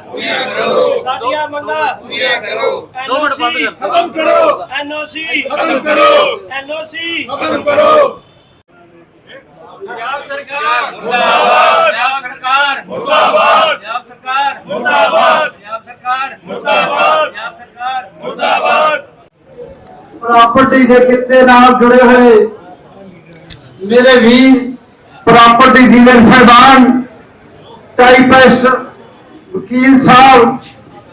ਮੰਗਾ ਪੂਰੀਆਂ ਕਰੋ। ਦੋ ਮਿੰਟ ਬੰਦ ਕਰ। ਖਤਮ ਕਰੋ। ਐਨਓਸੀ ਖਤਮ ਕਰੋ। ਐਨਓਸੀ ਖਤਮ ਕਰੋ। ਪੰਜਾਬ ਸਰਕਾਰ ਮੁਰਦਾਬਾਦ। ਪੰਜਾਬ ਸਰਕਾਰ ਮੁਰਦਾਬਾਦ। ਪੰਜਾਬ ਸਰਕਾਰ ਮੁਰਦਾਬਾਦ। ਪੰਜਾਬ ਸਰਕਾਰ ਮੁਰਦਾਬਾਦ। ਪੰਜਾਬ ਸਰਕਾਰ ਮੁਰਦਾਬਾਦ। ਪ੍ਰਾਪਰਟੀ ਦੇ ਕਿੱਤੇ ਨਾਲ ਜੁੜੇ ਹੋਏ ਮੇਰੇ ਵੀਰ ਪ੍ਰਾਪਰਟੀ ਡੀਲਰ ਸਾਹਿਬਾਨ ਟਾਈਪਿਸਟ ਵਕੀਲ ਸਾਹਿਬ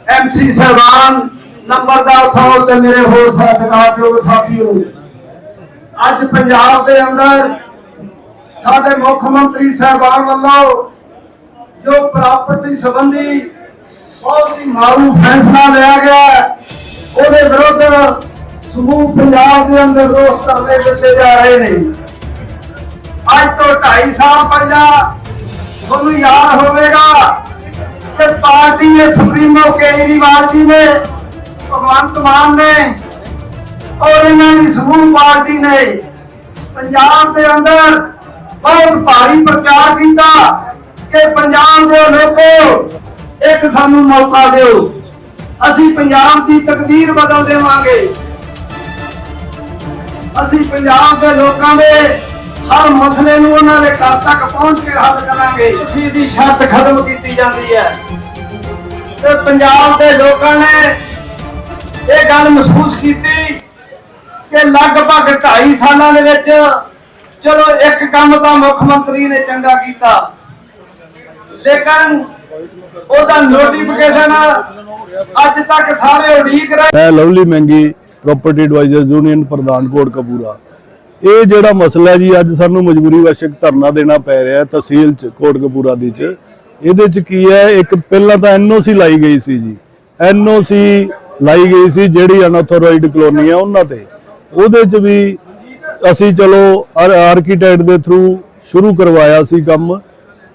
ਐਮਸੀ ਸਾਹਿਬਾਨ, ਨੰਬਰਦਾਰ ਸਾਹਿਬ ਤੇ ਮੇਰੇ ਹੋਰ ਸਤਿਕਾਰਯੋਗ ਸਾਥੀਓ, ਅੱਜ ਪੰਜਾਬ ਦੇ ਅੰਦਰ ਸਾਡੇ ਮੁੱਖ ਮੰਤਰੀ ਸਾਹਿਬਾਨ ਵੱਲੋਂ ਜੋ ਪ੍ਰਾਪਰਟੀ ਸੰਬੰਧੀ ਬਹੁਤ ਹੀ ਮਾਰੂ ਫੈਸਲਾ ਲਿਆ ਗਿਆ ਉਹਦੇ ਵਿਰੁੱਧ ਸਮੂਹ ਪੰਜਾਬ ਦੇ ਅੰਦਰ ਰੋਸ ਧਰਨੇ ਦਿੱਤੇ ਜਾ ਰਹੇ ਨੇ। ਅੱਜ ਤੋਂ 2.5 ਸਾਲ ਪਹਿਲਾਂ ਤੁਹਾਨੂੰ ਯਾਦ ਹੋਵੇਗਾ ਕਿ ਪਾਰਟੀ ਦੇ ਸੁਪਰੀਮੋ ਕੇਜਰੀਵਾਲ ਜੀ ਨੇ, ਭਗਵੰਤ ਮਾਨ ਨੇ ਔਰ ਇਹਨਾਂ ਦੀ ਸਮੂਹ ਪਾਰਟੀ ਨੇ ਪੰਜਾਬ ਦੇ ਅੰਦਰ ਬਹੁਤ ਭਾਰੀ ਪ੍ਰਚਾਰ ਕੀਤਾ ਕਿ ਪੰਜਾਬ ਦੇ ਲੋਕੋ, ਇੱਕ ਸਾਨੂੰ ਮੌਕਾ ਦਿਓ। ਅਸੀਂ ਪੰਜਾਬ ਦੀ ਤਕਦੀਰ ਬਦਲ ਦੇਵਾਂਗੇ। ਅਸੀਂ ਪੰਜਾਬ ਦੇ ਲੋਕਾਂ ਦੇ ਹਰ ਮਸਲੇ ਨੂੰ ਉਹਨਾਂ ਦੇ ਘਰ ਤੱਕ ਪਹੁੰਚ ਕੇ ਹੱਲ ਕਰਾਂਗੇ। ਅਸੀਂ ਦੀ ਸ਼ਰਤ ਖਤਮ ਕੀਤੀ ਜਾਂਦੀ ਹੈ। ਤੇ ਪੰਜਾਬ ਦੇ ਲੋਕਾਂ ਨੇ ਇਹ ਗੱਲ ਮਹਿਸੂਸ ਕੀਤੀ ਕਿ ਲਗਭਗ 2.5 ਸਾਲਾਂ ਦੇ ਵਿੱਚ ਚਲੋ ਇੱਕ ਕੰਮ ਤਾਂ ਮੁੱਖ ਮੰਤਰੀ ਨੇ ਚੰਗਾ ਕੀਤਾ, ਲੇਕਿਨ ਉਹਦਾ ਨੋਟੀਫਿਕੇਸ਼ਨ ਅੱਜ ਤੱਕ ਸਾਰੇ ਉਡੀਕ ਰਹੇ। ਮੈਂ ਲਵਲੀ ਮਹਿੰਗੀ ਪ੍ਰਾਪਰਟੀ ਐਡਵਾਈਜ਼ਰ ਯੂਨੀਅਨ ਪ੍ਰਧਾਨ ਕੋਟਕਪੂਰਾ ਇਹ ਜਿਹੜਾ ਮਸਲਾ ਜੀ, ਅੱਜ ਸਾਨੂੰ ਮਜਬੂਰੀ ਵਸ਼ਕ ਧਰਨਾ ਦੇਣਾ ਪੈ ਰਿਹਾ ਤਹਿਸੀਲ ਚ ਕੋਟਕਪੂਰਾ ਦੀ ਚ। ਇਹਦੇ ਚ ਕੀ ਹੈ, ਇੱਕ ਪਹਿਲਾਂ ਤਾਂ ਐਨਓਸੀ ਲਾਈ ਗਈ ਸੀ ਜੀ। ਐਨਓਸੀ ਲਾਈ ਗਈ ਸੀ ਜਿਹੜੀ ਅਨਆਥੋਰਾਈਜ਼ਡ ਕਲੋਨੀ ਹੈ ਉਹਨਾਂ ਤੇ। ਉਹਦੇ ਚ ਵੀ ਅਸੀਂ ਚਲੋ ਆਰਕੀਟੈਕਟ ਦੇ ਥਰੂ ਸ਼ੁਰੂ ਕਰਵਾਇਆ ਸੀ ਕੰਮ।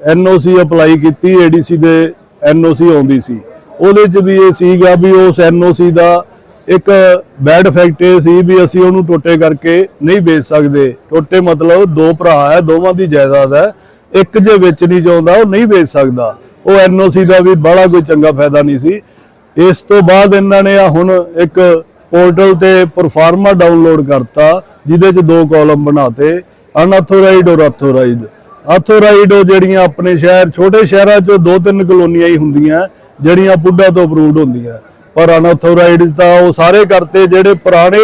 ਐਨਓਸੀ ਅਪਲਾਈ ਕੀਤੀ, ਏਡੀਸੀ ਦੇ ਐਨਓਸੀ ਆਉਂਦੀ ਸੀ। ਉਹਦੇ ਚ ਵੀ ਇਹ ਸੀਗਾ ਵੀ ਉਸ ਐਨਓਸੀ ਦਾ ਇੱਕ ਬੈਡ ਫੈਕਟ ਇਹ ਸੀ ਵੀ ਅਸੀਂ ਉਹਨੂੰ ਟੋਟੇ ਕਰਕੇ ਨਹੀਂ ਵੇਚ ਸਕਦੇ। ਟੋਟੇ ਮਤਲਬ ਦੋ ਭਰਾ ਹੈ, ਦੋਵਾਂ ਦੀ ਜਾਇਦਾਦ ਹੈ। ਇੱਕ ਜੇ ਵਿੱਚ ਨਹੀਂ ਚਾਹੁੰਦਾ ਉਹ ਨਹੀਂ ਵੇਚ ਸਕਦਾ। ਉਹ ਐਨਓਸੀ ਦਾ ਵੀ ਬੜਾ ਕੋਈ ਚੰਗਾ ਫਾਇਦਾ ਨਹੀਂ ਸੀ। ਇਸ ਤੋਂ ਬਾਅਦ ਇਹਨਾਂ ਨੇ ਆ ਹੁਣ ਇੱਕ ਪੋਰਟਲ ਤੇ ਪਰਫਾਰਮਾ ਡਾਊਨਲੋਡ ਕਰਤਾ, ਜਿਹਦੇ ਚ ਦੋ ਕਾਲਮ ਬਣਾਤੇ ਅਨਆਥੋਰਾਈਜ਼ਡ ਔਰ ਆਥੋਰਾਈਜ਼ਡ ਆਥੋਰਾਈਜ਼ਡ ਉਹ ਜਿਹੜੀਆਂ ਆਪਣੇ ਸ਼ਹਿਰ, ਛੋਟੇ ਸ਼ਹਿਰਾਂ 'ਚੋਂ ਦੋ ਤਿੰਨ ਕਲੋਨੀਆਂ ਹੀ ਹੁੰਦੀਆਂ, ਜਿਹੜੀਆਂ ਪੁੱਡਾ ਤੋਂ ਅਪਰੂਵਡ ਹੁੰਦੀਆਂ। ਪਰ ਅਨਆਥੋਰਾਈਜ਼ਡ ਤਾਂ ਉਹ ਸਾਰੇ ਕਰਤੇ, ਜਿਹੜੇ ਪੁਰਾਣੇ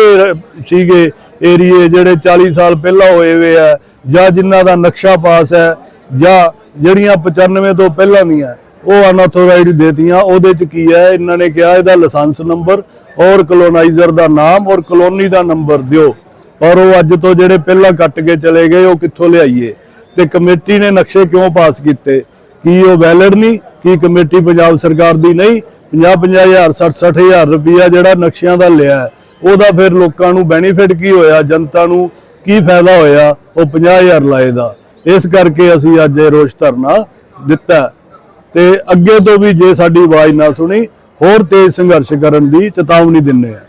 ਸੀਗੇ ਏਰੀਏ, ਜਿਹੜੇ 40 ਸਾਲ ਪਹਿਲਾਂ ਹੋਏ ਹੋਏ ਆ, ਜਾਂ ਜਿਨ੍ਹਾਂ ਦਾ ਨਕਸ਼ਾ ਪਾਸ ਹੈ ਜਾਂ ਜਿਹੜੀਆਂ 95 ਤੋਂ ਪਹਿਲਾਂ ਦੀਆਂ, ਉਹ ਅਨਆਥੋਰਾਈਜ਼ਡ ਦੇਤੀਆਂ, ਉਹਦੇ ਚ ਕੀ ਹੈ? ਇਹਨਾਂ ਨੇ ਕਿਹਾ ਇਹਦਾ ਲਾਇਸੈਂਸ ਨੰਬਰ ਔਰ ਕਲੋਨਾਈਜ਼ਰ ਦਾ ਨਾਮ ਔਰ ਕਲੋਨੀ ਦਾ ਨੰਬਰ ਦਿਓ। ਔਰ ਉਹ ਅੱਜ ਤੋਂ ਜਿਹੜੇ ਪਹਿਲਾਂ ਕੱਟ ਕੇ ਚਲੇ ਗਏ, ਉਹ ਕਿੱਥੋਂ ਲਿਆਈਏ? ਤੇ ਕਮੇਟੀ ਨੇ ਨਕਸ਼ੇ ਕਿਉਂ ਪਾਸ ਕੀਤੇ? ਕੀ ਉਹ ਵੈਲਿਡ ਨਹੀਂ? ਕੀ ਕਮੇਟੀ ਪੰਜਾਬ ਸਰਕਾਰ ਦੀ ਨਹੀਂ? 50 50000 60 60000 ਰੁਪਇਆ ਜਿਹੜਾ ਨਕਸ਼ਿਆਂ ਦਾ ਲਿਆ ਉਹਦਾ ਫਿਰ ਲੋਕਾਂ ਨੂੰ ਬੈਨੀਫਿਟ ਕੀ ਹੋਇਆ? ਜਨਤਾ ਨੂੰ ਕੀ ਫਾਇਦਾ ਹੋਇਆ? ਉਹ 50000 ਲਾਏ ਦਾ। ਇਸ ਕਰਕੇ ਅਸੀਂ ਅੱਜ ਇਹ ਰੋਸ਼ ਧਰਨਾ ਦਿੱਤਾ ਹੈ। ਤੇ ਅੱਗੇ ਤੋਂ ਵੀ ਜੇ ਸਾਡੀ ਆਵਾਜ਼ ਨਾ ਸੁਣੀ, ਹੋਰ ਤੇਜ਼ ਸੰਘਰਸ਼ ਕਰਨ ਦੀ ਚੇਤਾਵਨੀ ਦਿੰਨੇ ਆ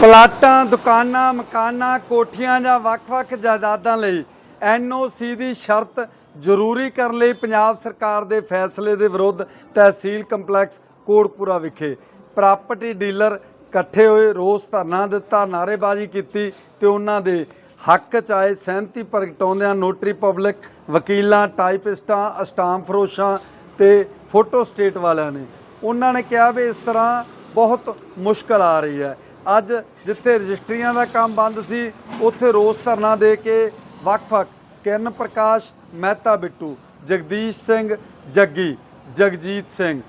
ਪਲਾਟਾਂ, ਦੁਕਾਨਾਂ, ਮਕਾਨਾਂ, ਕੋਠੀਆਂ ਜਾਂ ਵੱਖ-ਵੱਖ ਜਾਇਦਾਦਾਂ ਲਈ ਐਨਓਸੀ ਦੀ ਸ਼ਰਤ ਜ਼ਰੂਰੀ ਕਰਨ ਲਈ ਪੰਜਾਬ ਸਰਕਾਰ ਦੇ ਫੈਸਲੇ ਦੇ ਵਿਰੁੱਧ ਤਹਿਸੀਲ ਕੰਪਲੈਕਸ ਕੋਟਪੂਰਾ ਵਿਖੇ ਪ੍ਰਾਪਰਟੀ ਡੀਲਰ ਇਕੱਠੇ ਹੋਏ ਰੋਸ ਧਰਨਾ ਦਿੱਤਾ, ਨਾਅਰੇਬਾਜ਼ੀ ਕੀਤੀ ਤੇ ਉਹਨਾਂ ਦੇ ਹੱਕ ਚ ਆਏ ਸਹਿਮਤੀ ਪ੍ਰਗਟਾਉਂਦਿਆਂ ਨੋਟਰੀ ਪਬਲਿਕ ਵਕੀਲਾਂ ਟਾਈਪਿਸਟਾਂ ਅਸਟਾਮ ਫਰੋਸ਼ਾਂ ਤੇ ਫੋਟੋ ਸਟੇਟ ਵਾਲਿਆਂ ਨੇ। ਉਹਨਾਂ ਨੇ ਕਿਹਾ ਵੀ ਇਸ ਤਰ੍ਹਾਂ ਬਹੁਤ ਮੁਸ਼ਕਲ ਆ ਰਹੀ ਹੈ। ਅੱਜ ਜਿੱਥੇ ਰਜਿਸਟਰੀਆਂ ਦਾ ਕੰਮ ਬੰਦ ਸੀ, ਉੱਥੇ ਰੋਸ ਧਰਨਾ ਦੇ ਕੇ ਵੱਖ-ਵੱਖ ਕਿਰਨ ਪ੍ਰਕਾਸ਼, ਮਹਿਤਾ ਬਿੱਟੂ, ਜਗਦੀਸ਼ ਸਿੰਘ, ਜੱਗੀ, ਜਗਜੀਤ ਸਿੰਘ,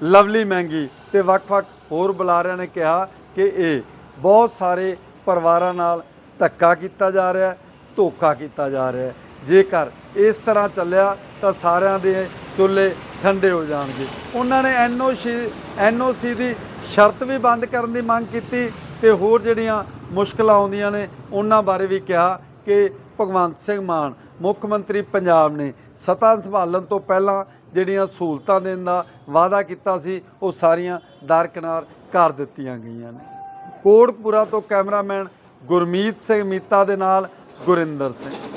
ਲਵਲੀ ਮਹਿੰਗੀ ਤੇ ਵੱਖ-ਵੱਖ ਹੋਰ ਬੁਲਾਰਿਆਂ ਨੇ ਕਿਹਾ ਕਿ ਇਹ ਬਹੁਤ ਸਾਰੇ ਪਰਿਵਾਰਾਂ ਨਾਲ ਧੱਕਾ ਕੀਤਾ ਜਾ ਰਿਹਾ ਹੈ, ਧੋਖਾ ਕੀਤਾ ਜਾ ਰਿਹਾ ਹੈ। ਜੇਕਰ ਇਸ ਤਰ੍ਹਾਂ ਚੱਲਿਆ, ਤਾਂ ਸਾਰਿਆਂ ਦੇ ਚੁੱਲ੍ਹੇ ਠੰਡੇ ਹੋ ਜਾਣਗੇ। ਉਹਨਾਂ ਨੇ ਐਨਓਸੀ ਐਨਓਸੀ ਦੀ ਸ਼ਰਤ ਵੀ ਬੰਦ ਕਰਨ ਦੀ ਮੰਗ ਕੀਤੀ ਤੇ ਹੋਰ ਜਿਹੜੀਆਂ ਮੁਸ਼ਕਲਾਂ ਆਉਂਦੀਆਂ ਨੇ, ਉਹਨਾਂ ਬਾਰੇ ਵੀ ਕਿਹਾ ਕਿ ਭਗਵੰਤ ਸਿੰਘ ਮਾਨ, ਮੁੱਖ ਮੰਤਰੀ ਪੰਜਾਬ ਨੇ ਸੱਤਾ ਸੰਭਾਲਣ ਤੋਂ ਪਹਿਲਾਂ ਜਿਹੜੀਆਂ ਸਹੂਲਤਾਂ ਦੇਣ ਦਾ ਵਾਅਦਾ ਕੀਤਾ ਸੀ, ਉਹ ਸਾਰੀਆਂ ਦਰਕਨਾਰ ਕਰ ਦਿੱਤੀਆਂ ਗਈਆਂ ਨੇ। ਕੋਟਪੁਰਾ ਤੋਂ ਕੈਮਰਾਮੈਨ ਗੁਰਮੀਤ ਸਿੰਘ ਮੀਤਾ ਦੇ ਨਾਲ ਗੁਰਿੰਦਰ ਸਿੰਘ।